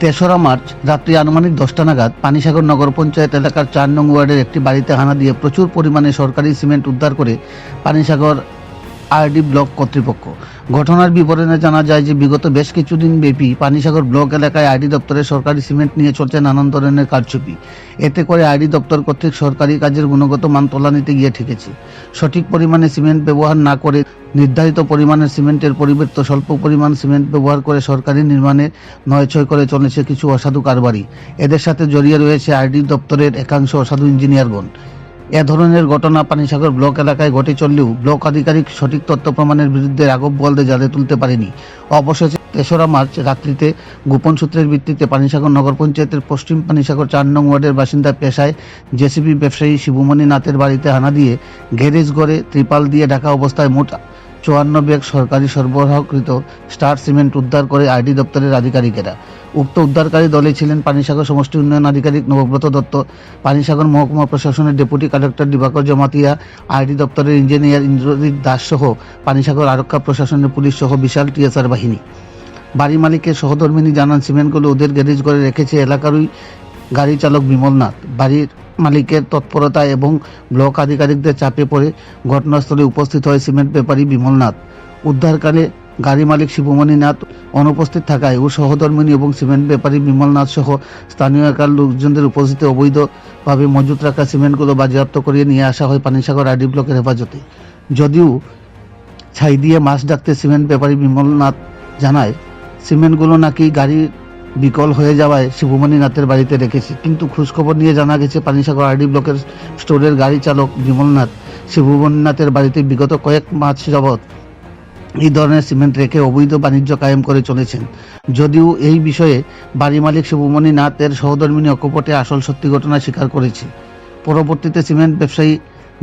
তেসরা মার্চ, রাত্রি আনুমানিক দশটা নাগাদ পানিসাগর নগর পঞ্চায়েত এলাকার চার নং ওয়ার্ডের একটি বাড়িতে হানা দিয়ে প্রচুর পরিমাণে সরকারি সিমেন্ট উদ্ধার করে পানিসাগর আরডি ব্লক কর্তৃপক্ষ। ঘটনার বিবরণে জানা যায় যে বিগত বেশ কিছুদিন ব্যাপী পানিসাগর ব্লক এলাকায় আইডি দপ্তরের সরকারি সিমেন্ট নিয়ে চলছে নানান ধরনের কারচুপি। এতে করে আইডি দপ্তর কর্তৃক সরকারি কাজের গুণগত মান তোলা নিতে গিয়ে ঠেকেছে। সঠিক পরিমাণে সিমেন্ট ব্যবহার না করে নির্ধারিত পরিমাণের সিমেন্টের পরিবর্তে স্বল্প পরিমাণ সিমেন্ট ব্যবহার করে সরকারি নির্মাণে নয়ছয় করে চলেছে কিছু অসাধু কারবারি। এদের সাথে জড়িয়ে রয়েছে আইডি দপ্তরের একাংশ অসাধু ইঞ্জিনিয়ারগণ। এ ধরনের ঘটনা পানিসাগর ব্লক এলাকায় ঘটে চললেও ব্লক আধিকারিক সঠিক তথ্য প্রমাণের বিরুদ্ধে রাঘব বলদে জালে তুলতে পারেনি। অবশেষে তেসরা মার্চ রাত্রিতে গোপন সূত্রের ভিত্তিতে পানিসাগর নগর পঞ্চায়েতের পশ্চিম পানিসাগর চার নং ওয়ার্ডের বাসিন্দা পেশায় জেসিবি ব্যবসায়ী শিবুমণি নাথের বাড়িতে হানা দিয়ে গ্যারেজ ঘরে ত্রিপাল দিয়ে ঢাকা অবস্থায় মোট চুয়ান্ন ব্যাগ সরকারি সরবরাহকৃত স্টার সিমেন্ট উদ্ধার করে আইডি দপ্তরের আধিকারিকেরা। উক্ত উদ্ধারকারী দলে ছিলেন পানিসাগর সমষ্টি উন্নয়ন আধিকারিক নবব্রত দত্ত, পানিসাগর মহকুমা প্রশাসনের deputy collector Dibakar Jamatia, ID দপ্তরের ইঞ্জিনিয়ার ইন্দ্রজিৎ দাস সহ পানিসাগর আরক্ষা প্রশাসনের পুলিশ সহ বিশাল টিএসআর বাহিনী। বাড়ি মালিকের সহধর্মিনী জানান, সিমেন্টগুলো ওদের গ্যারেজ করে রেখেছে এলাকারই গাড়ি চালক বিমল নাথ বাড়ির মালিকের তৎপরতা এবং ব্লক আধিকারিকদের চাপে পড়ে ঘটনাস্থলে উপস্থিত হয় সিমেন্ট ব্যাপারী বিমল নাথ উদ্ধারকালে গাড়ি মালিক শিবমণি নাথ অনুপস্থিত থাকায় ও সহধর্মিনী এবং সিমেন্ট ব্যাপারী বিমল নাথ সহ স্থানীয় এলাকার লোকজনদের উপস্থিতিতে অবৈধভাবে মজুত রাখা সিমেন্টগুলো বাজেয়াপ্ত করিয়ে নিয়ে আসা হয় পানিসাগর আইডি ব্লকের হেফাজতে। যদিও ছাই দিয়ে মাছ ডাকতে সিমেন্ট ব্যাপারী বিমল নাথ জানায়, সিমেন্টগুলো নাকি গাড়ি বিকল হয়ে যাওয়ায় শিবমণি নাথের বাড়িতে রেখেছে। কিন্তু খোঁজখবর নিয়ে জানা গেছে, পানিসাগর আরডি ব্লকের স্টোরের গাড়ি চালক বিমলনাথ শিবমণি নাথের বাড়িতে বিগত কয়েক মাস যাবৎ এই ধরনের সিমেন্ট রেখে অবৈধ বাণিজ্য কায়েম করে চলেছেন। যদিও এই বিষয়ে বাড়ি মালিক শিবমণি নাথের সহধর্মিনী অকপটে আসল সত্যি ঘটনা স্বীকার করেছে। পরবর্তীতে সিমেন্ট ব্যবসায়ী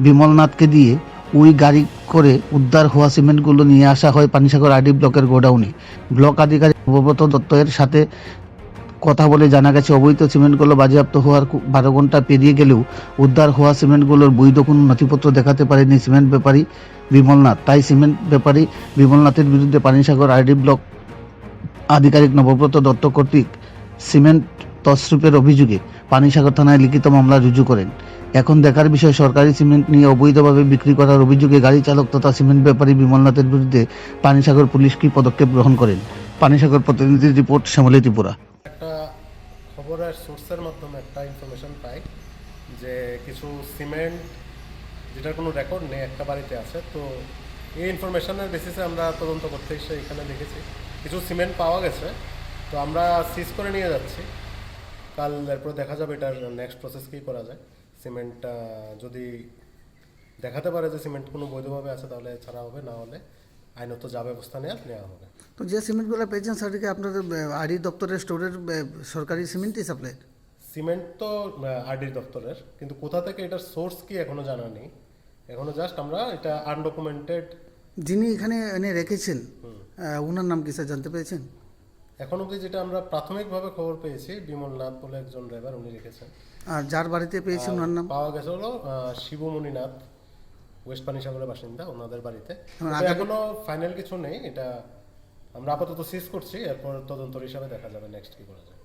বিমলনাথকে দিয়ে ওই গাড়ি করে উদ্ধার হওয়া সিমেন্টগুলো নিয়ে আসা হয় পানিসাগর আরডি ব্লকের গোডাউনে। ব্লক আধিকারিক নবব্রত দত্তের সাথে কথা বলে জানা গেছে, অবৈধ সিমেন্টগুলো বাজেয়াপ্ত হওয়ার বারো ঘণ্টা পেরিয়ে গেলেও উদ্ধার হওয়া সিমেন্টগুলোর বৈধ কোনো নথিপত্র দেখাতে পারেনি সিমেন্ট ব্যাপারী বিমলনাথ। তাই সিমেন্ট ব্যাপারী বিমলনাথের বিরুদ্ধে পানিসাগর আইডি ব্লক আধিকারিক নবব্রত দত্ত কর্তৃক সিমেন্ট তসরূপের অভিযোগে পানিসাগর থানায় লিখিত মামলা রুজু করেন। এখন দেখার বিষয়, সরকারি সিমেন্ট নিয়ে অবৈধভাবে বিক্রি করার অভিযোগে গাড়ি চালক তথা সিমেন্ট ব্যাপারী বিমলনাথের বিরুদ্ধে পানিসাগর পুলিশ কি পদক্ষেপ গ্রহণ করেন? পানিসাগর প্রতিনিধির রিপোর্ট শ্যামলী ত্রিপুরা। একটা সোর্সের মাধ্যমে একটা ইনফরমেশন পাই যে কিছু সিমেন্ট যেটার কোনো রেকর্ড নেই, একটা বাড়িতে আছে। তো এই ইনফরমেশনের বেসিসে আমরা তদন্ত করতে এসে এখানে দেখেছি। কিছু সিমেন্ট পাওয়া গেছে। তো আমরা সিজ করে নিয়ে যাচ্ছি। কাল এরপর দেখা যাবে এটার নেক্সট প্রসেস কী করা যায়। সিমেন্টটা যদি দেখাতে পারে যে সিমেন্ট কোনো বৈধভাবে আছে, তাহলে ছাড়া হবে, না হলে আইনত যা ব্যবস্থা নেওয়া নেওয়া হবে। তো যে সিমেন্টগুলো পেয়েছেন সেটাকে আপনাদের আরডি দপ্তরের স্টোরের সরকারি সিমেন্টই সাপ্লাই সিমেন্ট তো আরডি দপ্তরের কিন্তু কোথা থেকে এটার সোর্স কি এখনও জানা নেই। এখনও জাস্ট আমরা এটা আনডকুমেন্টেড যিনি এখানে এনে রেখেছেন ওনার নাম কি স্যার জানতে পেরেছেন? এখন অবধি যেটা আমরা প্রাথমিকভাবে খবর পেয়েছি বিমল নাথ বলে একজন ড্রাইভার উনি রেখেছেন। আর যার বাড়িতে পেয়েছেন ওনার নাম? পাওয়া গেছে হলো শিবমণি নাথ ওয়েস্ট পানিসাগরের বাসিন্দা ওনাদের বাড়িতে। এখনও ফাইনাল কিছু নেই এটা আমরা আপাতত সিজ করছি এরপর তদন্ত হিসাবে দেখা যাবে নেক্সট কি করা যায়।